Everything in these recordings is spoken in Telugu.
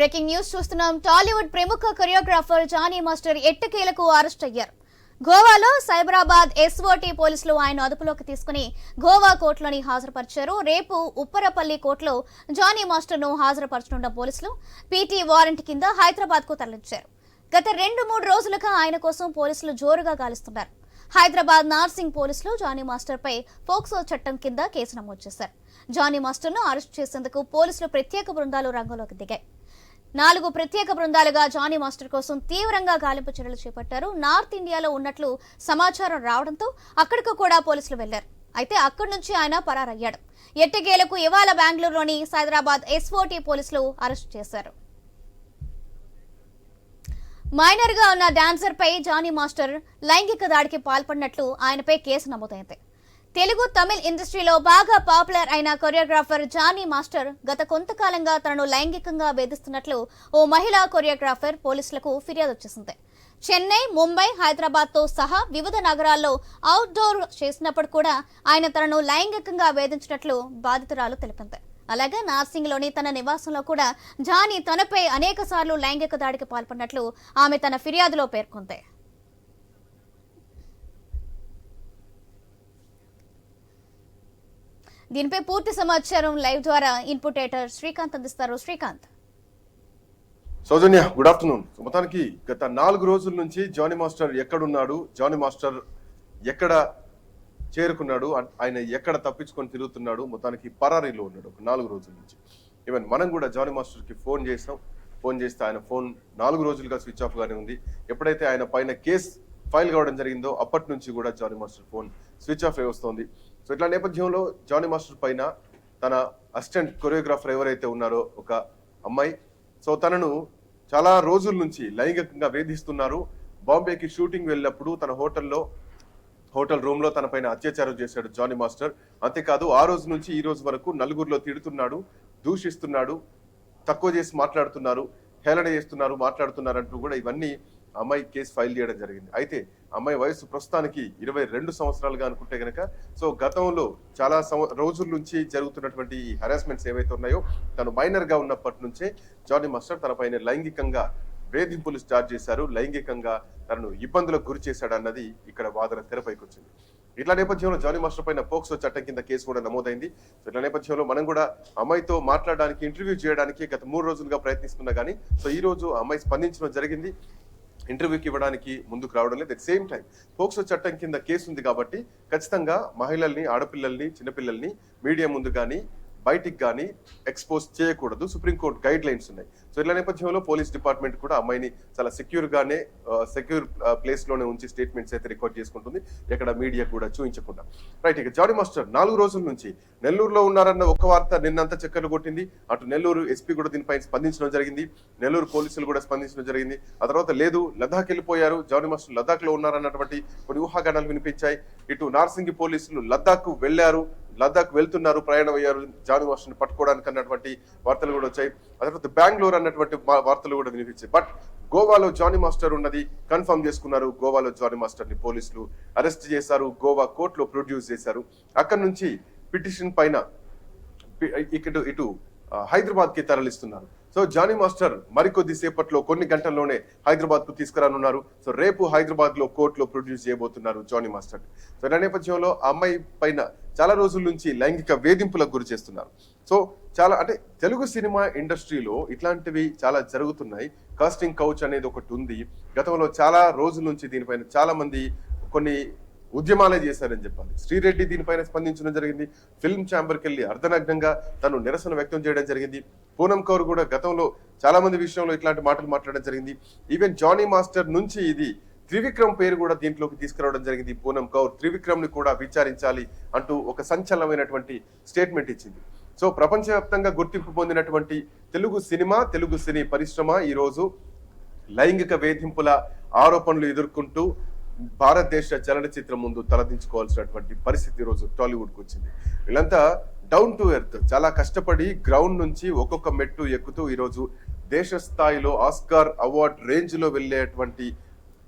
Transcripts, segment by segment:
బ్రేకింగ్ న్యూస్ చూస్తున్నాం. టాలీవుడ్ ప్రముఖ కొరియోగ్రాఫర్ జానీ మాస్టర్ ఎట్టకేలకు అరెస్ట్ అయ్యారు. గోవాలో సైబరాబాద్ ఎస్ఓటీ పోలీసులు ఆయన అదుపులోకి తీసుకుని గోవా కోర్టులోని హాజరుపరిచారు. రేపు ఉప్పరపల్లి కోర్టులో జానీ మాస్టర్ను హాజరుపరచనున్న పోలీసులు పీటీ వారెంట్ కింద హైదరాబాద్కు తరలించారు. గత రెండు మూడు రోజులుగా ఆయన కోసం పోలీసులు జోరుగా గాలిస్తున్నారు. హైదరాబాద్ నార్సింగ్ పోలీసులు జానీ మాస్టర్ పై పోక్సో చట్టం కింద కేసు నమోదు చేశారు. జానీ మాస్టర్ను అరెస్ట్ చేసేందుకు పోలీసులు ప్రత్యేక బృందాలు రంగంలోకి దిగాయి. నాలుగు ప్రత్యేక బృందాలుగా జానీ మాస్టర్ కోసం తీవ్రంగా గాలింపు చర్యలు చేపట్టారు. నార్త్ ఇండియాలో ఉన్నట్లు సమాచారం రావడంతో అక్కడికి కూడా పోలీసులు వెళ్ళారు. అయితే అక్కడి నుంచి ఆయన పరారయ్యాడు. ఎట్టకేలకు ఇవాళ బెంగళూరులోని సైదరాబాద్ ఎస్ఓటీ పోలీసులు అరెస్ట్ చేశారు. మైనర్గా ఉన్న డాన్సర్పై జానీ మాస్టర్ లైంగిక దాడికి పాల్పడినట్లు ఆయనపై కేసు నమోదైంది. తెలుగు తమిళ్ ఇండస్ట్రీలో బాగా పాపులర్ అయిన కొరియోగ్రాఫర్ జానీ మాస్టర్ గత కొంతకాలంగా తనను లైంగికంగా వేధిస్తున్నట్లు ఓ మహిళా కొరియోగ్రాఫర్ పోలీసులకు ఫిర్యాదు వచ్చేసింది. చెన్నై ముంబై హైదరాబాద్తో సహా వివిధ నగరాల్లో అవుట్డోర్ చేసినప్పుడు కూడా ఆయన తనను లైంగికంగా వేధించినట్లు బాధితురాలు తెలిపింది. అలాగే నార్సింగ్లోని తన నివాసంలో కూడా జానీ తనపై అనేక సార్లు లైంగిక దాడికి పాల్పడినట్లు ఆమె తన ఫిర్యాదులో పేర్కొంది. దీనిపై పూర్తి సమాచారం లైవ్ ద్వారా ఇన్పుటేటర్ శ్రీకాంత్ అందిస్తారు. శ్రీకాంత్. Sowjanya good afternoon. మొత్తానికి గత నాలుగు రోజుల నుంచి జానీ మాస్టర్ ఎక్కడున్నాడు? జానీ మాస్టర్ ఎక్కడ చేరుకున్నాడు? ఆయన ఎక్కడ తప్పించుకొని తిరుగుతున్నాడు? మొత్తానికి పరారీలో ఉన్నాడు ఒక నాలుగు రోజుల నుంచి. ఈవెన్ మనం కూడా జానీ మాస్టర్కి ఫోన్ చేసాం. ఫోన్ చేస్తే ఆయన ఫోన్ నాలుగు రోజులుగా స్విచ్ ఆఫ్గానే ఉంది. ఎప్పుడైతే ఆయన పైన కేస్ ఫైల్ కావడం జరిగిందో అప్పటి నుంచి కూడా Jani master phone switch off అయి వస్తోంది. సో ఇట్లా నేపథ్యంలో జానీ మాస్టర్ పైన తన అసిస్టెంట్ కొరియోగ్రాఫర్ ఎవరైతే ఉన్నారో ఒక అమ్మాయి. సో తనను చాలా రోజుల నుంచి లైంగికంగా వేధిస్తున్నారు. బాంబేకి షూటింగ్ వెళ్ళినప్పుడు తన హోటల్లో హోటల్ రూమ్లో తన పైన అత్యాచారం చేశాడు జానీ మాస్టర్. అంతేకాదు ఆ రోజు నుంచి ఈ రోజు వరకు నలుగురిలో తిడుతున్నాడు దూషిస్తున్నాడు తక్కువ చేసి మాట్లాడుతున్నారు హేళన చేస్తున్నారు మాట్లాడుతున్నారు అంటూ కూడా ఇవన్నీ అమ్మాయి కేసు ఫైల్ చేయడం జరిగింది. అయితే అమ్మాయి వయసు ప్రస్తుతానికి ఇరవై రెండు సంవత్సరాలుగా అనుకుంటే గనక సో గతంలో చాలా సంవ- రోజుల నుంచి జరుగుతున్నటువంటి ఈ హరాస్మెంట్స్ ఏవైతే ఉన్నాయో తను మైనర్గా ఉన్నప్పటి నుంచే జానీ మాస్టర్ తనపైన లైంగికంగా వేధింపులు స్టార్ట్ చేశారు. లైంగికంగా తనను ఇబ్బందులకు గురి చేశాడు అన్నది ఇక్కడ వాదన తెరపైకి వచ్చింది ఇట్లా నేపథ్యంలో జానీ మాస్టర్ పైన పోక్సో చట్టం కింద కేసు కూడా నమోదైంది. సో ఇట్లా నేపథ్యంలో మనం కూడా అమ్మాయితో మాట్లాడడానికి ఇంటర్వ్యూ చేయడానికి గత మూడు రోజులుగా ప్రయత్నిస్తున్నా కానీ సో ఈ రోజు అమ్మాయి స్పందించడం జరిగింది. ఇంటర్వ్యూకి ఇవ్వడానికి ముందుకు రావడం లేదు. అట్ సేమ్ టైం పోక్సో చట్టం కింద కేసు ఉంది కాబట్టి ఖచ్చితంగా మహిళల్ని ఆడపిల్లల్ని చిన్నపిల్లల్ని మీడియా ముందు కానీ బయటికి కానీ ఎక్స్పోజ్ చేయకూడదు. సుప్రీంకోర్టు గైడ్ లైన్స్ ఉన్నాయి. సో ఇట్లా నేపథ్యంలో పోలీస్ డిపార్ట్మెంట్ కూడా అమ్మాయిని చాలా సెక్యూర్ గానే సెక్యూర్ ప్లేస్లోనే ఉంచి స్టేట్మెంట్స్ అయితే రికార్డ్ చేసుకుంటుంది. ఎక్కడ మీడియా కూడా చూపించకుండా రైట్ ఇక జానీ మాస్టర్ నాలుగు రోజుల నుంచి నెల్లూరులో ఉన్నారన్న ఒక వార్త నిన్నంతా చక్కర్లు కొట్టింది. అటు నెల్లూరు ఎస్పీ కూడా దీనిపై స్పందించడం జరిగింది. నెల్లూరు పోలీసులు కూడా స్పందించడం జరిగింది. ఆ తర్వాత లేదు లదాఖ్ వెళ్ళిపోయారు. జానీ మాస్టర్ లదాఖ్లో ఉన్నారన్నటువంటి కొన్ని ఊహాగానాలు వినిపించాయి. ఇటు నార్సింగి పోలీసులు లద్దాఖ్ వెళ్ళారు లద్దాఖ్ వెళ్తున్నారు ప్రయాణం అయ్యారు జానీ మాస్టర్ని పట్టుకోవడానికి అన్నటువంటి వార్తలు కూడా వచ్చాయి. ఆ తర్వాత బెంగళూరు అన్నటువంటి వార్తలు కూడా వినిపించాయి. బట్ గోవాలో జానీ మాస్టర్ ఉన్నది కన్ఫర్మ్ చేసుకున్నారు గోవాలో జానీ మాస్టర్ని పోలీసులు అరెస్ట్ చేశారు గోవా కోర్టులో ప్రొడ్యూస్ చేశారు. అక్కడి నుంచి పిటిషన్ పైన ఇటు ఇటు హైదరాబాద్కి తరలిస్తున్నారు. సో జానీ మాస్టర్ మరికొద్ది సేపట్లో కొన్ని గంటల్లోనే హైదరాబాద్కు తీసుకురానున్నారు. సో రేపు హైదరాబాద్లో కోర్టులో ప్రొడ్యూస్ చేయబోతున్నారు జానీ మాస్టర్. సో నేపథ్యంలో అమ్మాయి పైన చాలా రోజుల నుంచి లైంగిక వేధింపులకు గురి చేస్తున్నారు. సో చాలా అంటే తెలుగు సినిమా ఇండస్ట్రీలో ఇట్లాంటివి చాలా జరుగుతున్నాయి. కాస్టింగ్ కౌచ్ అనేది ఒకటి ఉంది. గతంలో చాలా రోజుల నుంచి దీనిపైన చాలా మంది కొన్ని ఉద్యమాలే చేశారని చెప్పాలి. శ్రీరెడ్డి దీనిపైన స్పందించడం జరిగింది. ఫిల్మ్ ఛాంబర్కి వెళ్ళి అర్ధనగ్నంగా తను నిరసన వ్యక్తం చేయడం జరిగింది. పూనం కౌర్ కూడా గతంలో చాలా మంది విషయంలో ఇట్లాంటి మాటలు మాట్లాడడం జరిగింది. ఈవెన్ జానీ మాస్టర్ నుంచి ఇది త్రివిక్రమ్ పేరు కూడా దీంట్లోకి తీసుకురావడం జరిగింది పూనం కౌర్. త్రివిక్రమ్ని కూడా విచారించాలి అంటూ ఒక సంచలనమైనటువంటి స్టేట్మెంట్ ఇచ్చింది. సో ప్రపంచవ్యాప్తంగా గుర్తింపు పొందినటువంటి తెలుగు సినిమా తెలుగు సినీ పరిశ్రమ ఈరోజు లైంగిక వేధింపుల ఆరోపణలు ఎదుర్కొంటూ భారతదేశ చలనచిత్రం ముందు తలదించుకోవాల్సినటువంటి పరిస్థితి ఈరోజు టాలీవుడ్కి వచ్చింది. వీళ్ళంతా డౌన్ టు ఎర్త్ చాలా కష్టపడి గ్రౌండ్ నుంచి ఒక్కొక్క మెట్టు ఎక్కుతూ ఈరోజు దేశ స్థాయిలో ఆస్కార్ అవార్డ్ రేంజ్లో వెళ్ళేటువంటి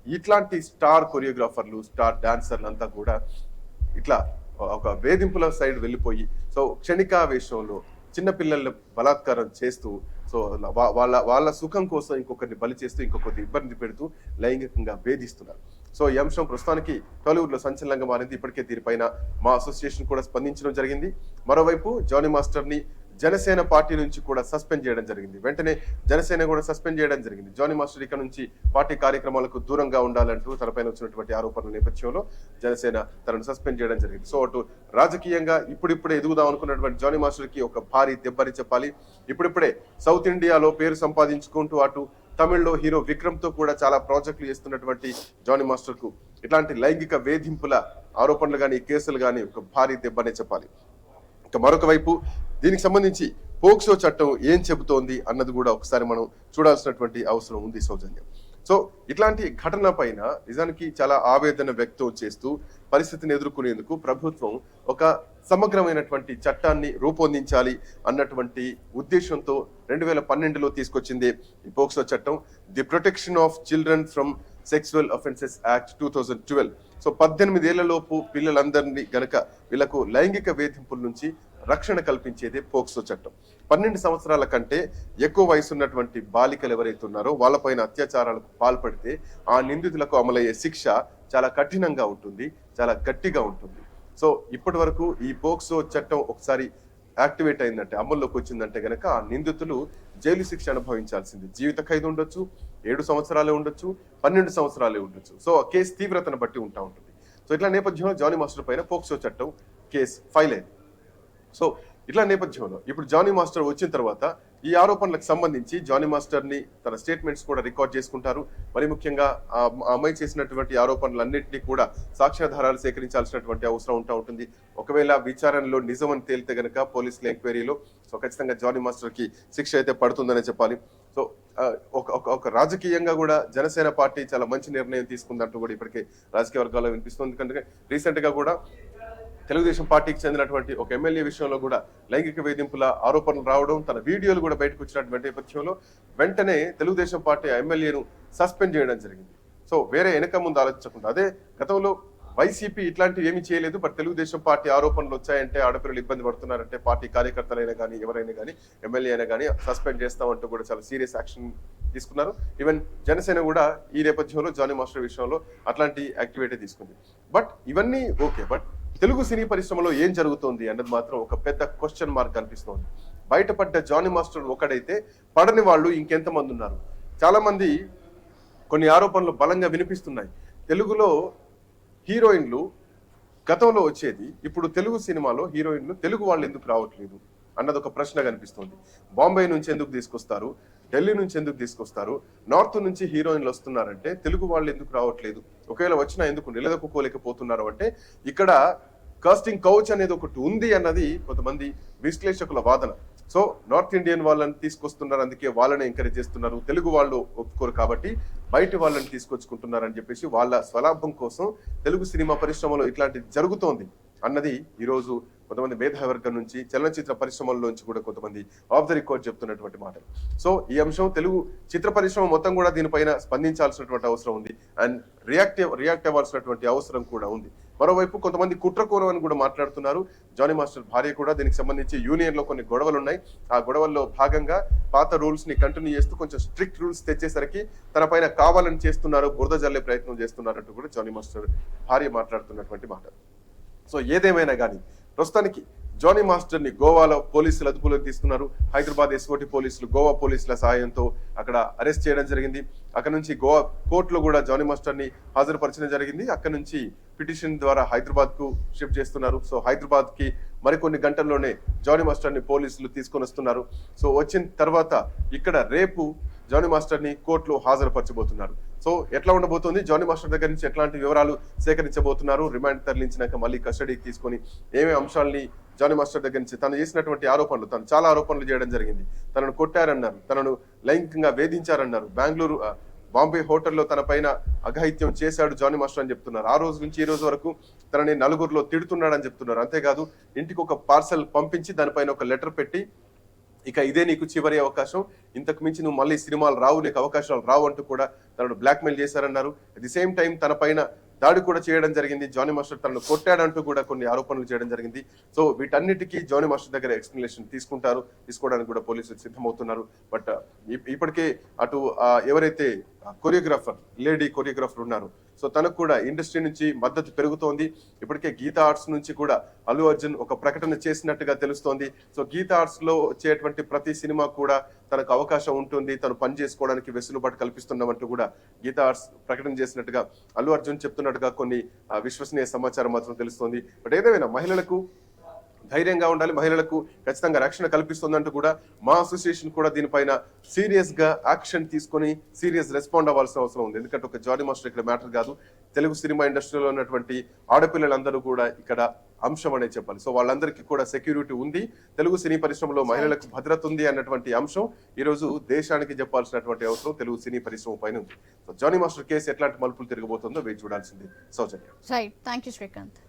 ఇట్లాంటి స్టార్ కొరియోగ్రాఫర్లు స్టార్ డాన్సర్లు అంతా కూడా ఇట్లా ఒక వేధింపుల సైడ్ వెళ్ళిపోయి సో క్షణికావేశంలో చిన్నపిల్లల్ని బలాత్కారం చేస్తూ సో వాళ్ళ వాళ్ళ సుఖం కోసం ఇంకొకరిని బలి చేస్తూ ఇంకొకరిని ఇబ్బంది పెడుతూ లైంగికంగా వేధిస్తున్నారు. సో ఈ అంశం ప్రస్తుతానికి టాలీవుడ్లో సంచలనంగా మారింది. ఇప్పటికే దీనిపైన మా అసోసియేషన్ కూడా స్పందించడం జరిగింది. మరోవైపు జానీ మాస్టర్ని జనసేన పార్టీ నుంచి కూడా సస్పెండ్ చేయడం జరిగింది. వెంటనే జనసేన కూడా సస్పెండ్ చేయడం జరిగింది. జానీ మాస్టర్ ఇక నుంచి పార్టీ కార్యక్రమాలకు దూరంగా ఉండాలంటూ తనపైన వచ్చినటువంటి ఆరోపణల నేపథ్యంలో జనసేన తనను సస్పెండ్ చేయడం జరిగింది. సో అటు రాజకీయంగా ఇప్పుడిప్పుడే ఎదుగుదాం అనుకున్నటువంటి జానీ మాస్టర్కి ఒక భారీ దెబ్బని చెప్పాలి. ఇప్పుడిప్పుడే సౌత్ ఇండియాలో పేరు సంపాదించుకుంటూ అటు తమిళ్ళో హీరో విక్రమ్తో కూడా చాలా ప్రాజెక్టులు చేస్తున్నటువంటి జానీ మాస్టర్కు ఇట్లాంటి లైంగిక వేధింపుల ఆరోపణలు కానీ కేసులు కానీ ఒక భారీ దెబ్బనే చెప్పాలి. ఇక మరొక వైపు దీనికి సంబంధించి పోక్సో చట్టం ఏం చెబుతోంది అన్నది కూడా ఒకసారి మనం చూడాల్సినటువంటి అవసరం ఉంది సౌజన్యం. సో ఇట్లాంటి ఘటన పైన నిజానికి చాలా ఆవేదన వ్యక్తం చేస్తూ పరిస్థితిని ఎదుర్కొనేందుకు ప్రభుత్వం ఒక సమగ్రమైనటువంటి చట్టాన్ని రూపొందించాలి అన్నటువంటి ఉద్దేశంతో రెండు వేల పన్నెండులో తీసుకొచ్చింది ఈ పోక్సో చట్టం the protection of children from sexual offences act two thousand twelve. So పద్దెనిమిదేళ్ళలోపు పిల్లలందరినీ గనక వీళ్ళకు లైంగిక వేధింపుల నుంచి రక్షణ కల్పించేదే పోక్సో చట్టం. పన్నెండు సంవత్సరాల కంటే ఎక్కువ వయసు ఉన్నటువంటి బాలికలు ఎవరైతే ఉన్నారో వాళ్ళపైన అత్యాచారాలకు పాల్పడితే ఆ నిందితులకు అమలయ్యే శిక్ష చాలా కఠినంగా ఉంటుంది చాలా గట్టిగా ఉంటుంది. సో ఇప్పటి వరకు ఈ పోక్సో చట్టం ఒకసారి యాక్టివేట్ అయిందంటే అమల్లోకి వచ్చిందంటే గనక ఆ నిందితులు జైలు శిక్ష అనుభవించాల్సింది. జీవిత ఖైదు ఉండొచ్చు ఏడు సంవత్సరాలే ఉండొచ్చు పన్నెండు సంవత్సరాలే ఉండొచ్చు. సో ఆ కేసు తీవ్రతను బట్టి ఉంటా ఉంటుంది. సో ఇట్లా నేపథ్యంలో జానీ మాస్టర్ పైన పోక్సో చట్టం కేసు ఫైల్ అయింది. సో ఇట్లా నేపథ్యంలో ఇప్పుడు జానీ మాస్టర్ వచ్చిన తర్వాత ఈ ఆరోపణలకు సంబంధించి జానీ మాస్టర్ని తన స్టేట్మెంట్స్ కూడా రికార్డ్ చేసుకుంటారు. మరి ముఖ్యంగా అమ్మాయి చేసినటువంటి ఆరోపణలన్నింటినీ కూడా సాక్ష్యాధారాలు సేకరించాల్సినటువంటి అవసరం ఉంటా ఉంటుంది. ఒకవేళ విచారణలో నిజం అని తేలితే గనక పోలీసుల ఎంక్వైరీలో సో ఖచ్చితంగా జానీ మాస్టర్కి శిక్ష అయితే పడుతుందనే చెప్పాలి. సో ఒక ఒక ఒక రాజకీయంగా కూడా జనసేన పార్టీ చాలా మంచి నిర్ణయం తీసుకుందంటూ కూడా ఇప్పటికే రాజకీయ వర్గాల్లో వినిపిస్తుంది. ఎందుకంటే రీసెంట్గా కూడా తెలుగుదేశం పార్టీకి చెందినటువంటి ఒక ఎమ్మెల్యే విషయంలో కూడా లైంగిక వేధింపుల ఆరోపణలు రావడం తన వీడియోలు కూడా బయటకు వచ్చినటువంటి నేపథ్యంలో వెంటనే తెలుగుదేశం పార్టీ ఎమ్మెల్యేను సస్పెండ్ చేయడం జరిగింది. సో వేరే వెనక ముందు ఆలోచించకుండా. అదే గతంలో వైసీపీ ఇట్లాంటివి ఏమీ చేయలేదు బట్ తెలుగుదేశం పార్టీ ఆరోపణలు వచ్చాయంటే ఆడపిల్లలు ఇబ్బంది పడుతున్నారంటే పార్టీ కార్యకర్తలైనా కానీ ఎవరైనా కానీ ఎమ్మెల్యే అయినా కానీ సస్పెండ్ చేస్తామంటూ కూడా చాలా సీరియస్ యాక్షన్ తీసుకున్నారు. ఈవెన్ జనసేన కూడా ఈ నేపథ్యంలో జానీ మాస్టర్ విషయంలో అట్లాంటి యాక్టివిటీ తీసుకుంది. బట్ ఇవన్నీ ఓకే. బట్ తెలుగు సినీ పరిశ్రమలో ఏం జరుగుతోంది అన్నది మాత్రం ఒక పెద్ద క్వశ్చన్ మార్క్ కనిపిస్తోంది. బయటపడ్డ జానీ మాస్టర్ ఒకడైతే పడని వాళ్ళు ఇంకెంతమంది ఉన్నారు? చాలామంది కొన్ని ఆరోపణలు బలంగా వినిపిస్తున్నాయి. తెలుగులో హీరోయిన్లు గతంలో వచ్చేది ఇప్పుడు తెలుగు సినిమాలో హీరోయిన్లు తెలుగు వాళ్ళు ఎందుకు రావట్లేదు అన్నది ఒక ప్రశ్న కనిపిస్తుంది. బాంబే నుంచి ఎందుకు తీసుకొస్తారు? ఢిల్లీ నుంచి ఎందుకు తీసుకొస్తారు? నార్త్ నుంచి హీరోయిన్లు వస్తున్నారంటే తెలుగు వాళ్ళు ఎందుకు రావట్లేదు? ఒకవేళ వచ్చినా ఎందుకు నిలదొక్కుకోలేకపోతున్నారు అంటే ఇక్కడ కాస్టింగ్ కౌచ్ అనేది ఒకటి ఉంది అన్నది కొంతమంది విశ్లేషకుల వాదన. సో నార్త్ ఇండియన్ వాళ్ళని తీసుకొస్తున్నారు అందుకే వాళ్ళని ఎంకరేజ్ చేస్తున్నారు. తెలుగు వాళ్ళు ఒప్పుకోరు కాబట్టి బయట వాళ్ళని తీసుకొచ్చుకుంటున్నారు అని చెప్పేసి వాళ్ళ స్వలాభం కోసం తెలుగు సినిమా పరిశ్రమలో ఇట్లాంటిది జరుగుతోంది అన్నది ఈరోజు కొంతమంది మేధావర్గం నుంచి చలనచిత్ర పరిశ్రమల్లోంచి కూడా కొంతమంది ఆఫ్ ద రికార్డ్ చెప్తున్నటువంటి మాటలు. సో ఈ అంశం తెలుగు చిత్ర పరిశ్రమ మొత్తం కూడా దీనిపైన స్పందించాల్సినటువంటి అవసరం ఉంది. అండ్ రియాక్ట్ రియాక్ట్ అవ్వాల్సినటువంటి అవసరం కూడా ఉంది. మరోవైపు కొంతమంది కుట్రకూరం అని కూడా మాట్లాడుతున్నారు. జానీ మాస్టర్ భార్య కూడా దీనికి సంబంధించి యూనియన్లో కొన్ని గొడవలు ఉన్నాయి ఆ గొడవల్లో భాగంగా పాత రూల్స్ని కంటిన్యూ చేస్తూ కొంచెం స్ట్రిక్ట్ రూల్స్ తెచ్చేసరికి తన పైన కావాలని చేస్తున్నారు బురద జల్లే ప్రయత్నం చేస్తున్నారంటూ కూడా జానీ మాస్టర్ భార్య మాట్లాడుతున్నటువంటి మాట. సో ఏదేమైనా కానీ ప్రస్తుతానికి జానీ మాస్టర్ని గోవాలో పోలీసులు అదుపులోకి తీసుకున్నారు. హైదరాబాద్ ఎస్ఓటి పోలీసులు గోవా పోలీసుల సహాయంతో అక్కడ అరెస్ట్ చేయడం జరిగింది. అక్కడ నుంచి గోవా కోర్టులో కూడా జానీ మాస్టర్ని హాజరుపరచడం జరిగింది. అక్కడ నుంచి పిటిషన్ ద్వారా హైదరాబాద్కు షిఫ్ట్ చేస్తున్నారు. సో హైదరాబాద్కి మరికొన్ని గంటల్లోనే జానీ మాస్టర్ని పోలీసులు తీసుకొని వస్తున్నారు. సో వచ్చిన తర్వాత ఇక్కడ రేపు జానీ మాస్టర్ని కోర్టులో హాజరుపరచబోతున్నారు. సో ఎట్లా ఉండబోతుంది? జానీ మాస్టర్ దగ్గర నుంచి ఎట్లాంటి వివరాలు సేకరించబోతున్నారు? రిమాండ్ తరలించినాక మళ్ళీ కస్టడీకి తీసుకొని ఏమేమి అంశాలని జానీ మాస్టర్ దగ్గర నుంచి తను చేసినటువంటి ఆరోపణలు తను చాలా ఆరోపణలు చేయడం జరిగింది. తనను కొట్టారన్నారు తనను లైంగికంగా వేధించారన్నారు. బెంగళూరు బాంబే హోటల్లో తన పైన అఘాయిత్యం చేశాడు జానీ మాస్టర్ అని చెప్తున్నారు. ఆ రోజు నుంచి ఈ రోజు వరకు తనని నలుగురిలో తిడుతున్నాడని చెప్తున్నారు. అంతేకాదు ఇంటికి ఒక పార్సల్ పంపించి దానిపైన ఒక లెటర్ పెట్టి ఇక ఇదే నీకు చివరి అవకాశం ఇంతకు మించి నువ్వు మళ్ళీ సినిమాలు రావు నీకు అవకాశాలు రావు అంటూ కూడా తనను బ్లాక్మెయిల్ చేశారన్నారు. అట్ ది సేమ్ టైం తన పైన దాడి కూడా చేయడం జరిగింది. జానీ మాస్టర్ తనను కొట్టాడంటూ కూడా కొన్ని ఆరోపణలు చేయడం జరిగింది. సో వీటన్నిటికీ జానీ మాస్టర్ దగ్గర ఎక్స్ప్లెనేషన్ తీసుకుంటారు. తీసుకోవడానికి కూడా పోలీసులు సిద్ధమవుతున్నారు. బట్ ఇప్పటికే అటు ఎవరైతే కొరియోగ్రాఫర్ లేడీ కొరియోగ్రాఫర్ ఉన్నారు. సో తనకు కూడా ఇండస్ట్రీ నుంచి మద్దతు పెరుగుతోంది. ఇప్పటికే గీతా ఆర్ట్స్ నుంచి కూడా అల్లు అర్జున్ ఒక ప్రకటన చేసినట్టుగా తెలుస్తోంది. సో గీతా ఆర్ట్స్లో వచ్చేటువంటి ప్రతి సినిమా కూడా తనకు అవకాశం ఉంటుంది. తను పని చేసుకోవడానికి వెసులుబాటు కల్పిస్తున్నామంటూ కూడా గీతా ఆర్ట్స్ ప్రకటన చేసినట్టుగా అల్లు అర్జున్ చెప్తున్నట్టుగా కొన్ని విశ్వసనీయ సమాచారం మాత్రం తెలుస్తోంది. బట్ ఏదేమైనా మహిళలకు ధైర్యంగా ఉండాలి. మహిళలకు ఖచ్చితంగా రక్షణ కల్పిస్తుందంటూ కూడా మా అసోసియేషన్ కూడా దీనిపైన సీరియస్గా యాక్షన్ తీసుకొని సీరియస్ రెస్పాండ్ అవ్వాల్సిన అవసరం ఉంది. ఎందుకంటే ఒక జానీ మాస్టర్ ఇక్కడ మ్యాటర్ కాదు. తెలుగు సినిమా ఇండస్ట్రీలో ఉన్నటువంటి ఆడపిల్లలందరూ కూడా ఇక్కడ అంశం అనే చెప్పాలి. సో వాళ్ళందరికీ కూడా సెక్యూరిటీ ఉంది. తెలుగు సినీ పరిశ్రమలో మహిళలకు భద్రత ఉంది అన్నటువంటి అంశం ఈ రోజు దేశానికి చెప్పాల్సినటువంటి అవసరం. తెలుగు సినీ పరిశ్రమ పైన ఉంది. సో జానీ మాస్టర్ కేసు ఎట్లాంటి మలుపులు తిరగబోతుందో వేచి చూడాల్సింది. Sowjanya. Right thank you Srikanth.